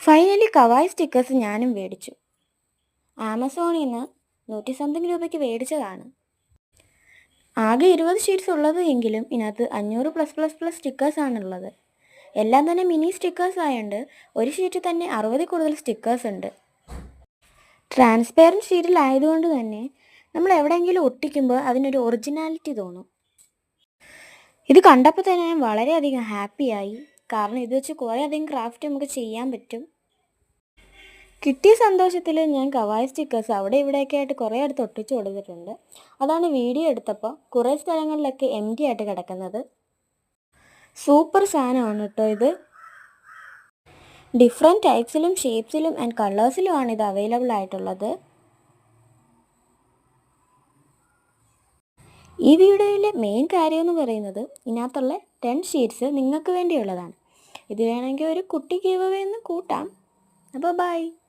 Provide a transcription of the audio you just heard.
Finally kawaii stickers ഞാനും മേടിച്ചു. ആമസോണിൽ നിന്ന് നൂറ്റി സംതിങ് രൂപയ്ക്ക് മേടിച്ചതാണ്. ആകെ ഇരുപത് ഷീറ്റ്സ് ഉള്ളത് എങ്കിലും ഇതിനകത്ത് അഞ്ഞൂറ് പ്ലസ് പ്ലസ് പ്ലസ് സ്റ്റിക്കേഴ്സാണുള്ളത് എല്ലാം തന്നെ മിനി സ്റ്റിക്കേഴ്സ് ആയതുകൊണ്ട് ഒരു ഷീറ്റിൽ തന്നെ അറുപതിൽ കൂടുതൽ സ്റ്റിക്കേഴ്സ് ഉണ്ട്. ട്രാൻസ്പെയറന്റ് ഷീറ്റിലായതുകൊണ്ട് തന്നെ നമ്മൾ എവിടെയെങ്കിലും ഒട്ടിക്കുമ്പോൾ അതിനൊരു ഒറിജിനാലിറ്റി തോന്നും. ഇത് കണ്ടപ്പോൾ തന്നെ ഞാൻ വളരെയധികം ഹാപ്പിയായി കാരണം ഇത് വെച്ച് കുറേ അധികം ക്രാഫ്റ്റ് നമുക്ക് ചെയ്യാൻ പറ്റും. കിട്ടിയ സന്തോഷത്തിൽ ഞാൻ കവായ സ്റ്റിക്കേഴ്സ് അവിടെ ഇവിടെയൊക്കെ ആയിട്ട് കുറേ അടുത്ത് ഒട്ടിച്ചു കൊടുത്തിട്ടുണ്ട്. അതാണ് വീഡിയോ എടുത്തപ്പോൾ കുറേ സ്ഥലങ്ങളിലൊക്കെ എം ടി ആയിട്ട് കിടക്കുന്നത്. സൂപ്പർ സാധനമാണ് കേട്ടോ ഇത്. ഡിഫറെന്റ് ടൈപ്സിലും ഷേപ്സിലും ആൻഡ് കളേഴ്സിലുമാണ് ഇത് അവൈലബിൾ ആയിട്ടുള്ളത്. ഈ വീഡിയോയിലെ മെയിൻ കാര്യം എന്ന് പറയുന്നത് ഇതിനകത്തുള്ള ടെൻ ഷീറ്റ്സ് നിങ്ങൾക്ക് വേണ്ടിയുള്ളതാണ്. ഇത് വേണമെങ്കിൽ ഒരു കുട്ടി ഗീവ് എന്ന് കൂട്ടാം. അപ്പോൾ ബൈ